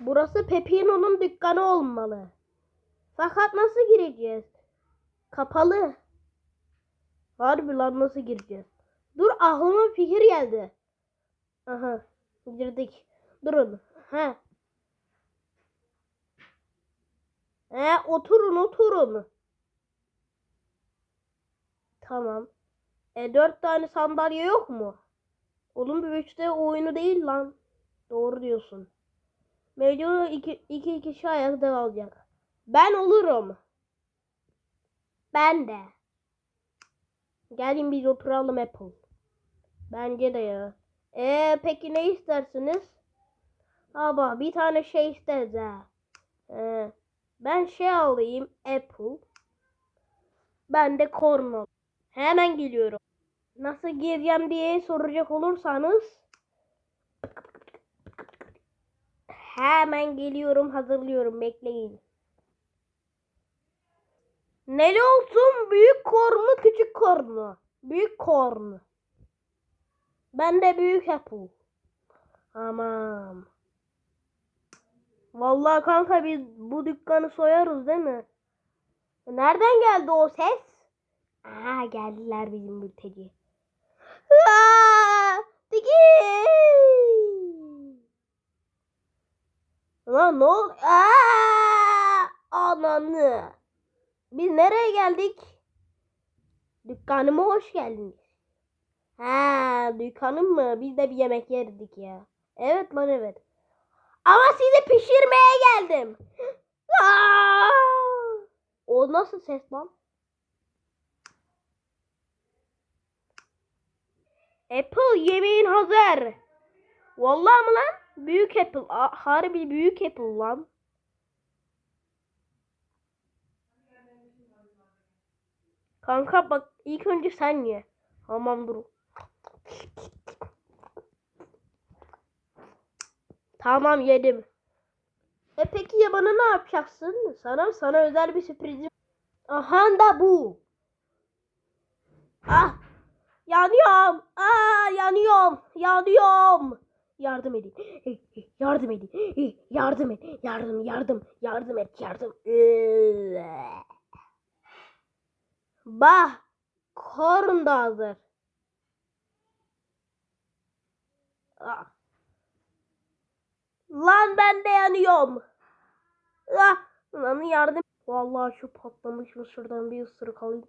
Burası Pepino'nun dükkanı olmalı. Fakat nasıl gireceğiz? Kapalı. Harbi lan nasıl gireceğiz? Dur aklıma fikir geldi. Aha girdik. Durun. He. He oturun oturun. Tamam. E dört tane sandalye yok mu? Oğlum bir üçte oyunu değil lan. Doğru diyorsun. Mecnun iki, iki kişi ayakta kalacak. Ben olurum. Ben de. Gelin biz oturalım Apple. Bence de ya. Ee peki ne istersiniz? Ama bir tane şey isteriz ha. Ee, ben şey alayım Apple. Ben de korno. Hemen geliyorum. Nasıl gireceğim diye soracak olursanız hemen geliyorum hazırlıyorum bekleyin. Neli olsun büyük kornu küçük kornu. Büyük kornu. Ben de büyük apple. Aman. Vallahi kanka biz bu dükkanı soyarız değil mi? Nereden geldi o ses? Aa geldiler bizim mülteci. Aa, Tiki! Lan ne oldu? Aa, ananı. Biz nereye geldik? Dükkanıma hoş geldiniz. Ha, dükkanım mı? Biz de bir yemek yerdik ya. Evet lan evet. Ama sizi pişirmeye geldim. O nasıl ses lan? Apple yemeğin hazır. Vallahi mı lan? Büyük Apple. Harbi büyük Apple lan. Kanka bak ilk önce sen ye. Tamam dur. Tamam yedim. E peki ya bana ne yapacaksın? Sana sana özel bir sürprizim. Aha da bu. Ah yanıyorum. Aa yanıyorum. Yanıyorum. Yardım edin. Yardım edin. Yardım et. Yardım yardım yardım et yardım. Bah. Korn da hazır. Ah. Lan ben de yanıyorum. Ah, lan yardım. Vallahi şu patlamış mısırdan bir ısırık alayım.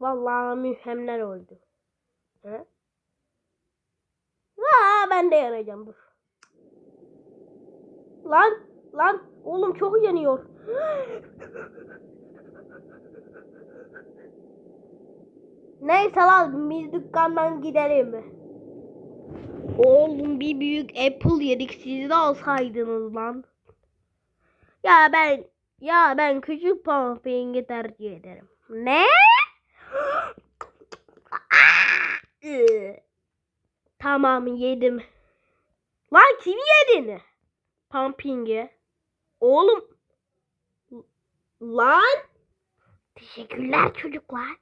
Vallahi mühemler oldu. He? Aa, ben de yanacağım dur. Lan lan oğlum çok yanıyor. Neyse lan biz dükkandan gidelim. Oğlum bir büyük apple yedik siz de alsaydınız lan. Ya ben ya ben küçük pumpkin'i tercih ederim. Ne? Tamam yedim. Lan kim yedin? Pumpkin'i. Oğlum. Lan. Teşekkürler çocuklar.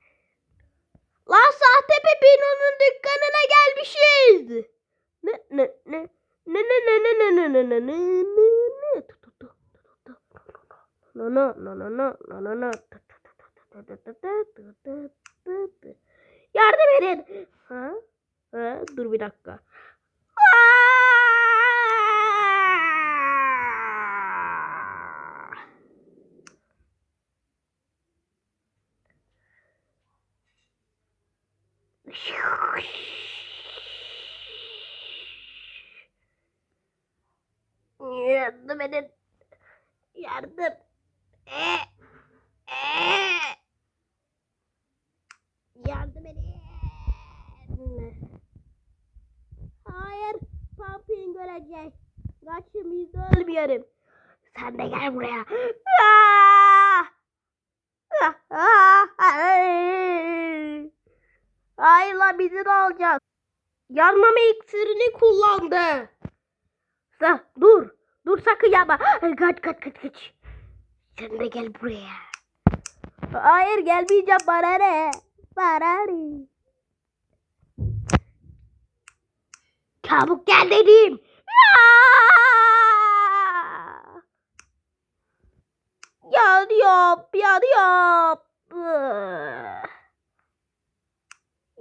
Lan sahte Pepino'nun dükkanına gelmişiz. Ne ne ne ne ne ne ne ne ne ne ne ne no no no no no no no no Yardım edin. Ha? Ha? Dur bir dakika. Yardım edin. Yardım. E, e. Yardım edin. Hayır. Pumpkin görecek. Kaçın biz ölmeyelim. Sen de gel buraya. Ah, ay! Hayır lan bizi de alacak. Yanmama iksirini kullandı. Sa dur. Dur sakın yapma. Kaç kaç kaç kaç. Sen de gel buraya. Hayır gelmeyeceğim bana ne? Bana ne? Çabuk gel dedim. Aa! Yanıyorum,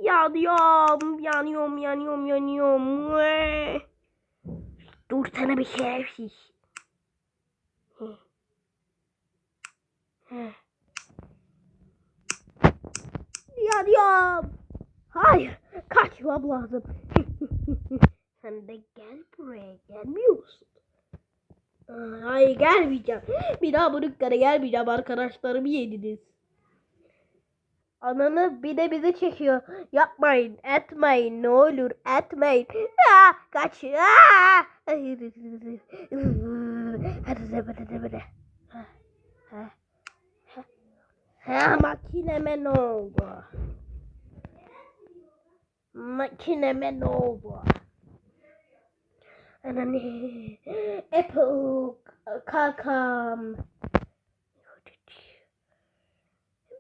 yanıyorum. Yanıyorum, yanıyorum, yanıyorum, yanıyorum. Vay. Dur sana bir şerefsiz. Yanıyorum. Hayır, kaçmam lazım. Sen de gel buraya, gelmiyor musun? Aa, Hayır gelmeyeceğim. Bir daha bu dükkana gelmeyeceğim arkadaşlarımı yediniz. Ananı bir de bizi çekiyor. Yapmayın, etmeyin, ne olur etmeyin. Aa, kaç. Aa! Ha, makineme ne oldu? Makineme ne oldu? Ananı. Apple kakam.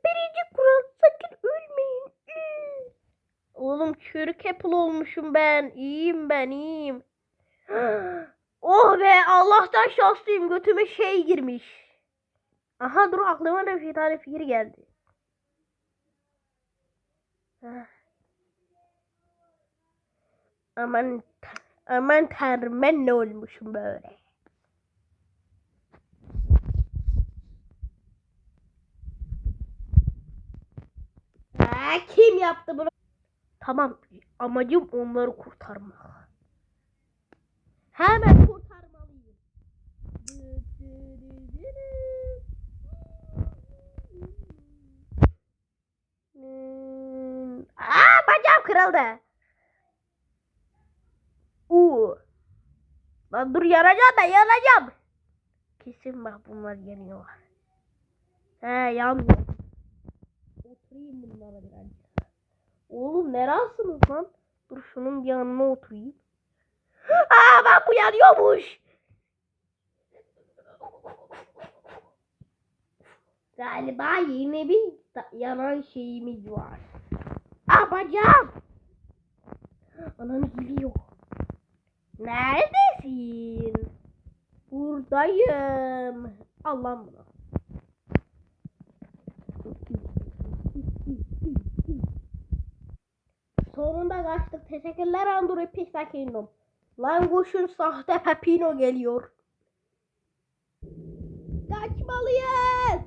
Birinci kural sakın ölmeyin. Oğlum çürük apple olmuşum ben. İyiyim ben iyiyim. Oh be Allah'tan şanslıyım. Götüme şey girmiş. Aha dur aklıma da bir tane fikir geldi. Ah. Aman aman tanrım ben ne olmuşum böyle. Aa, kim yaptı bunu? Tamam amacım onları kurtarmak. Hemen kurtarmalıyım. Aa bacağım kırıldı. Uu. Lan dur yanacağım ben yanacağım. Kesin bak bunlar yanıyor. He yanmıyor. Oturayım bunlara birazcık. Oğlum neresiniz lan? Dur şunun bir yanına oturayım. Aa bak bu yanıyormuş. Galiba yine bir yanan şeyimiz var. Aa bacağım. Ananı geliyor. Neredesin? Buradayım. Allah'ım bunu. Sonunda kaçtık. Teşekkürler Android Pixar Kingdom. Lan kuşun sahte Pepino geliyor. Kaçmalıyız.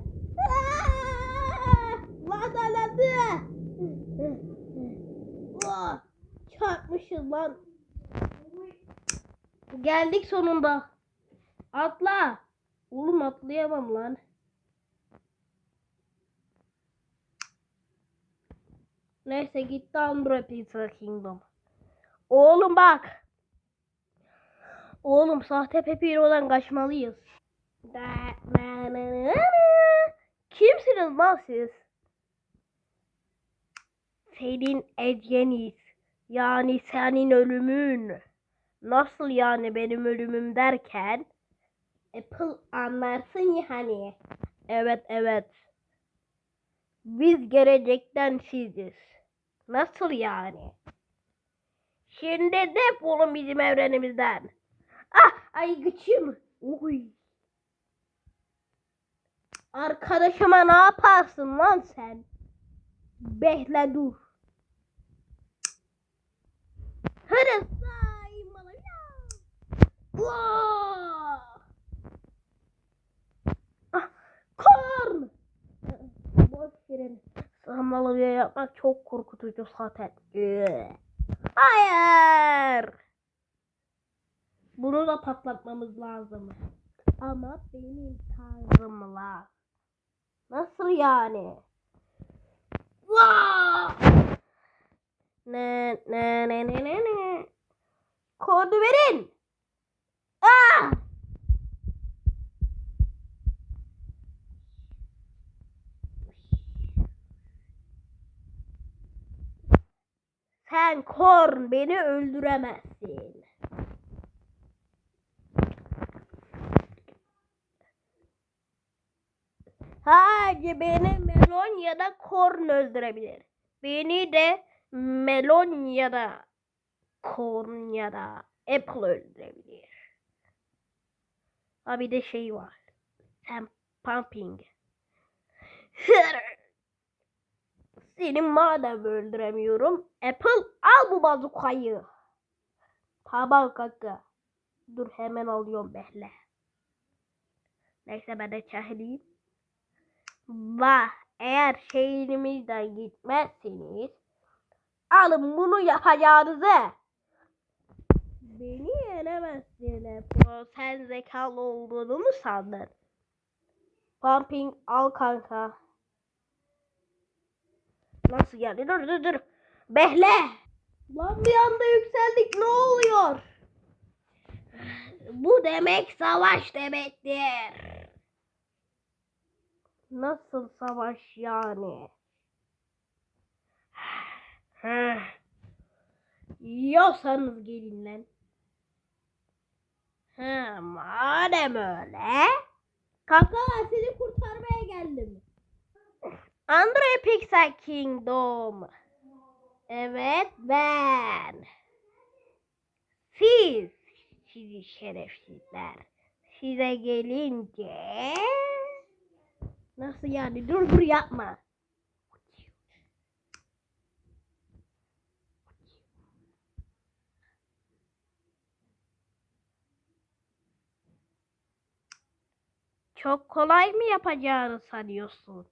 Aa! Lazaladı. Aa, Çarpmışız lan. Geldik sonunda. Atla. Oğlum atlayamam lan. Neyse gitti Android Pizza Kingdom. Oğlum bak. Oğlum sahte kaçmalıyız. Na- na- na. Kimsiniz lan siz? Senin eceniz. Yani senin ölümün. Nasıl yani benim ölümüm derken? Apple anlarsın ya hani. Evet evet. Biz gelecekten siziz. Nasıl yani? Şimdi defolun bizim evrenimizden. Ah ay gıçım. Uy. Arkadaşıma ne yaparsın lan sen? Bekle dur. Ya. Vaa! Ah, korn. Boş verin. Sığınmalı yapmak çok korkutucu zaten. Hayır. Bunu da patlatmamız lazım. Ama benim tanrımla. Nasıl yani? Ne ne ne ne ne ne. Kodu verin. Sen korn beni öldüremezsin. Sadece beni melon ya da korn öldürebilir. Beni de melon ya da Corn ya da Apple öldürebilir. Ha bir de şey var. Sen pumping. Seni madem öldüremiyorum. Apple al bu bazukayı. Tamam kanka. Dur hemen alıyorum behle. Neyse ben de çahileyim. Vah eğer şehrimizden gitmezseniz alın bunu yapacağınızı. Beni yenemezsin Apple. Sen zekalı olduğunu mu sandın? Pumping al kanka. Nasıl yani? Dur dur dur. Behle. Lan bir anda yükseldik. Ne oluyor? Bu demek savaş demektir. Nasıl savaş yani? Yiyorsanız gelin lan. Ha, madem öyle. Kanka ben seni kurtarmaya geldim. Andre Pixel Kingdom. Evet ben. Siz sizi şerefsizler. Size gelince nasıl yani dur dur yapma. Çok kolay mı yapacağını sanıyorsun?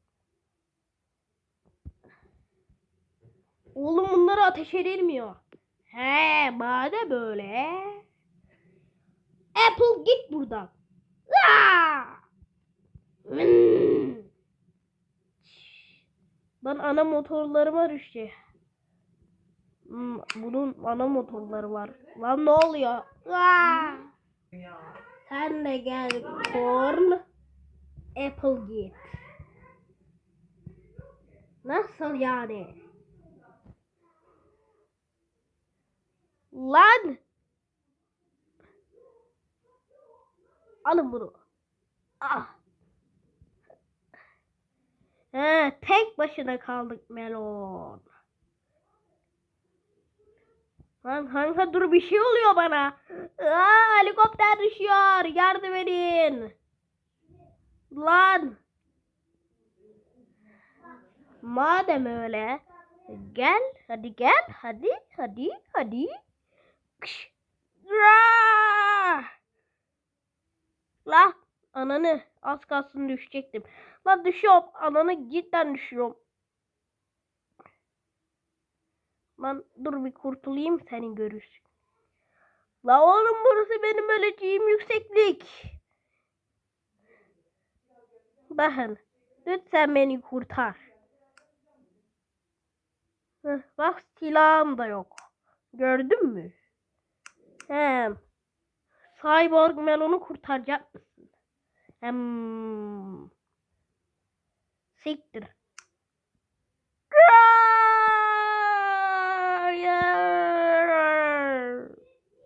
Oğlum bunları ateş edilmiyor. He madem böyle. Apple git buradan. Lan ana motorlarıma düştü. Hmm, bunun ana motorları var. Lan ne oluyor? Aa! Sen de gel Corn. Apple git. Nasıl yani? Lan! Alın bunu. Ah. He, tek başına kaldık Melon. Lan kanka dur bir şey oluyor bana. Aa, helikopter düşüyor. Yardım edin. Lan. Madem öyle. Gel. Hadi gel. Hadi. Hadi. Hadi. Kış. La ananı az kalsın düşecektim. La düşüyorum. Ananı cidden düşüyorum. Lan dur bir kurtulayım seni görürsün. La oğlum burası benim öleceğim yükseklik. Bakın. Lütfen beni kurtar. Heh, bak silahım da yok. Gördün mü? He. Cyborg Melon'u kurtaracak mısın? Hem. Siktir. Aa, yeah.